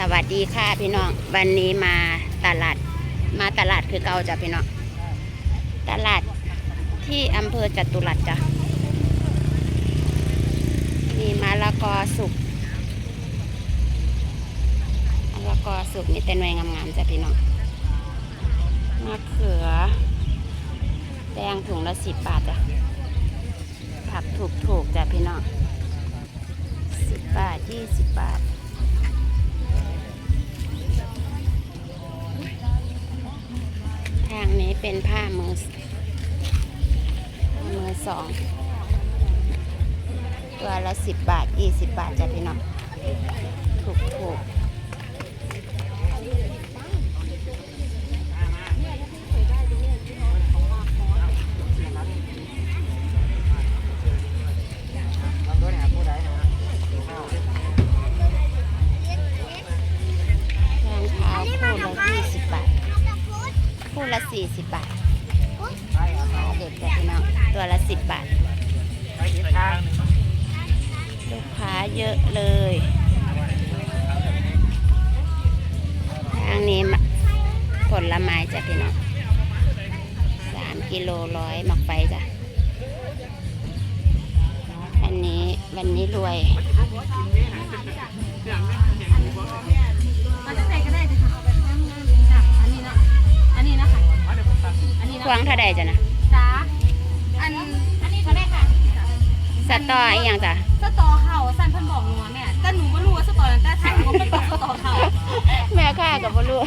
สวัสดีค่ะพี่น้อง วันนี้มาตลาด มาตลาดคือเก่าจ้ะพี่น้อง ตลาดที่อำเภอจตุรัสจ้ะ มีมะละกอสุกมะละกอสุกมีแต่หน่วยงามๆจ้ะพี่น้องมะเขือแตงถุงละสิบบาทจ้ะ ผักถูกๆจ้ะพี่น้องสิบบาทยี่สิบบาท นี้เป็นผ้ามือมือสอง ตัวละสิบบาทยี่สิบบาทจ้ะพี่น้องถูกถูก 40 บาทเด็ดแต่พี่น้องตัวละสิบบาท ลูกค้าเยอะเลย ทางนี้ผลไม้จ้ะพี่น้องสามกิโลร้อยหมักไปจ้ะอันนี้วันนี้รวยมาตั้งใจก็ได้จ้ะ อันนี้พนะวงเท่าใดจ้ะนะจ้าอันอันนี้เท่าไหรค่ะสตออีกอย่างจ้ะสตอเข่าสั้นเพิ่นบอกหนูอะแม่แต่หนูไม่รู้ว่าสตอนั้นแต่ถามว่าเป็นสตอเข่าแม่ค่ากับบรู้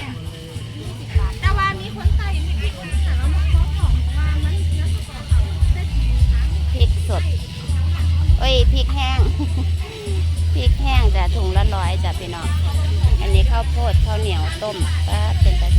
แต่ว่ามีคนใส่มีพริกคนใส่แล้วมันก็ของว่ามันเนื้อสตอเข่าได้จริงคะพริกสดเอ้ยพริกแห้งพริกแห้งจ้ะถุงละร้อยจ้ะพี่น้องอันนี้ข้าวโพดข้าวเหนียวต้มก็เป็นตะ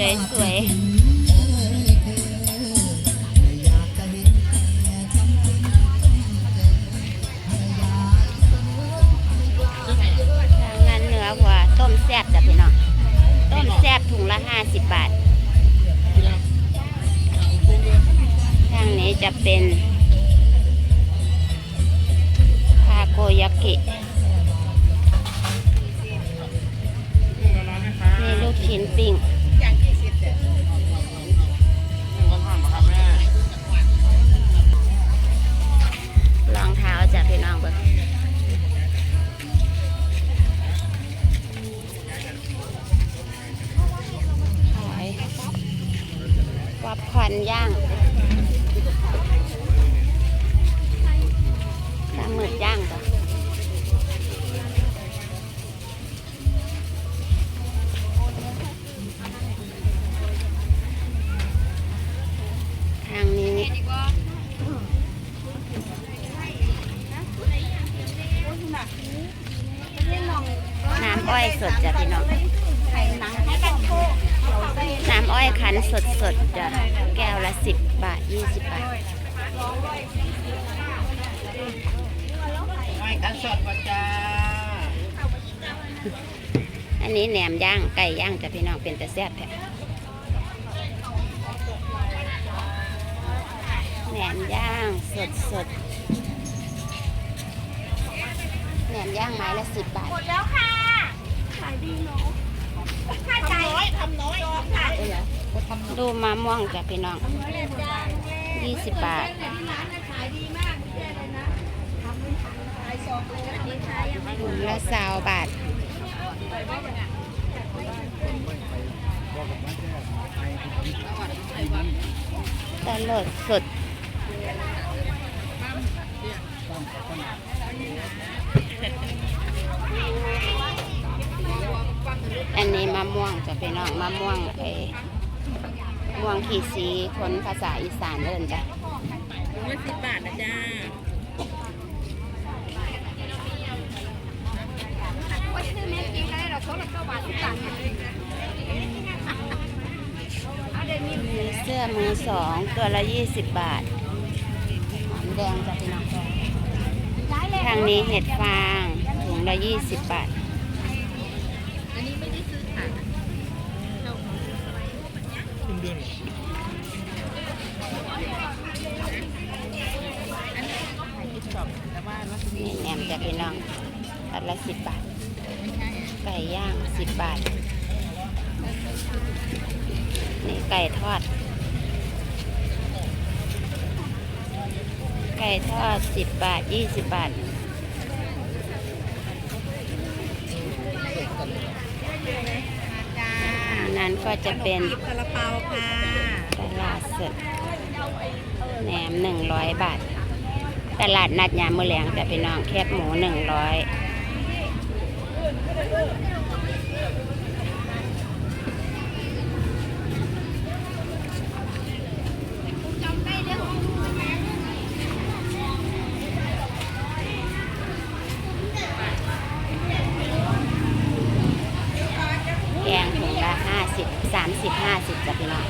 วสวยสวยทางงานเหนือหัวต้มแซ่บจ้ะพี่น้องต้มแซ่บถุงละห้าสิบบาททางนี้จะเป็นทาโกยากินี่ลูกชิ้นปิ้ง สดจ้ะพี่น้องน้ำอ้อยคั้นสดสดๆจ้ะแก้วละสิบบาทยี่สิบบาทไม่กันสดก่อนจ้าอันนี้แหนมย่างไก่ย่างจ้ะพี่น้องเป็นแต่แซ่บแท้แหนมย่างสดสดๆแหนมย่างไม้ละสิบบาทหมดแล้วค่ะ ดูมะม่วงจ้ะพี่น้องยี่สิบบาทที่ร้านขายดีมากแตงไม่ถุงละสาวบาทตลดสด อันนี้มะม่วง จะเป็นน้องมะม่วงเออม่วงขีสีคนภาษาอีสานเอินจ้ะถุงละสิบบาทนะจ้ามีเสื้อมือสองตัวละยี่สิบบาทหอมแดงจ้ะพี่น้องทางนี้เห็ดฟางถุงละยี่สิบบาท อันนี้ไม่ได้ซื้อค่ะ นี่แหนม จ้ะพี่น้องอันละสิบบาท ไก่ย่างสิบบาท นี่ไก่ทอด ไก่ทอดสิบบาทยี่สิบบาทอันนั้นก็จะเป็นซาลาเปาค่ะตลาดสดแหนมหนึ่งร้อยบาท ตลาดนัดยามมือแหลงแต่พี่น้องแคบหมูหนึ่งร้อยแกงถุงละห้าสิบสามสิบห้าสิบจ้ะพี่น้อง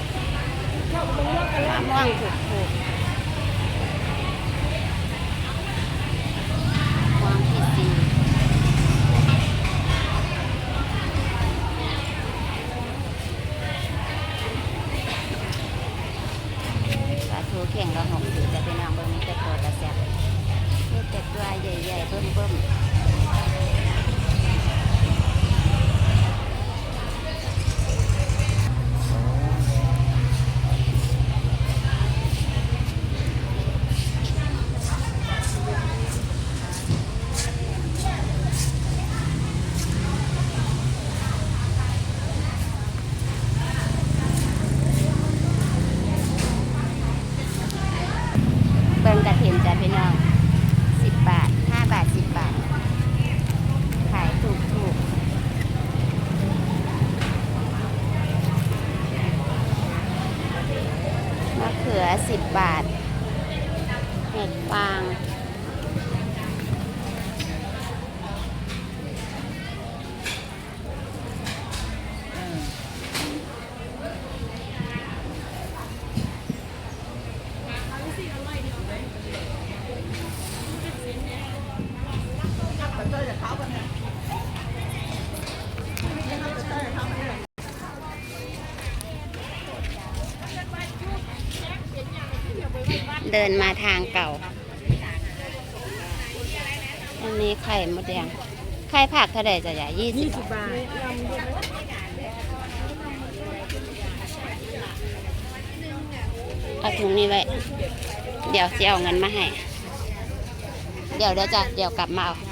มะม่วงถูกถูกม่วงผิดสี ปลาทูเข่งละหกสิบจ้ะเป็น้องเบอร์นี้แต่ตัวตะแซ่บนี่แต่ตัวใหญ่ๆเบิ่มๆ เบิ่งกระเทียมจ้ะพี่น้องสิบบาทห้าบาทสิบบาท ขายถูกถูกมะเขือสิบบาทเห็ดฟาง เดินมาทางเก่า อันนี้ไข่มดแดง ไข่ผักเท่าไรจะใหญ่ยี่สิบบาทเอาถุงนี้ไว้ เดี๋ยวจะเอาเงินมาให้ เดี๋ยวเดี๋ยวจะเดี๋ยวกลับมาเอา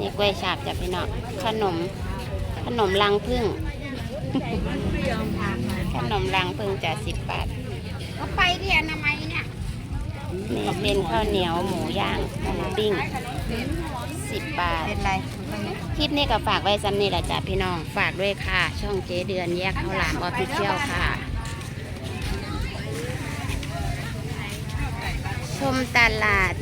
นี่กล้วยฉาบจ้ะพี่น้องขนม ขนมรังพึ่ง ขนมรังพึ่งจะสิบบาทก็ไปที่อนามัยเนี่ยนี่เป็นข้าวเหนียวหมูย่างหมูปิ้งสิบบาทเป็นไรคลิปนี้ก็ฝากไว้ซ้ำนี่แหละจ้ะพี่น้อง ฝากด้วยค่ะ ช่องเจ๊เดือนแยกข้าวหลามออฟฟิเชียลค่ะ ชมตลาด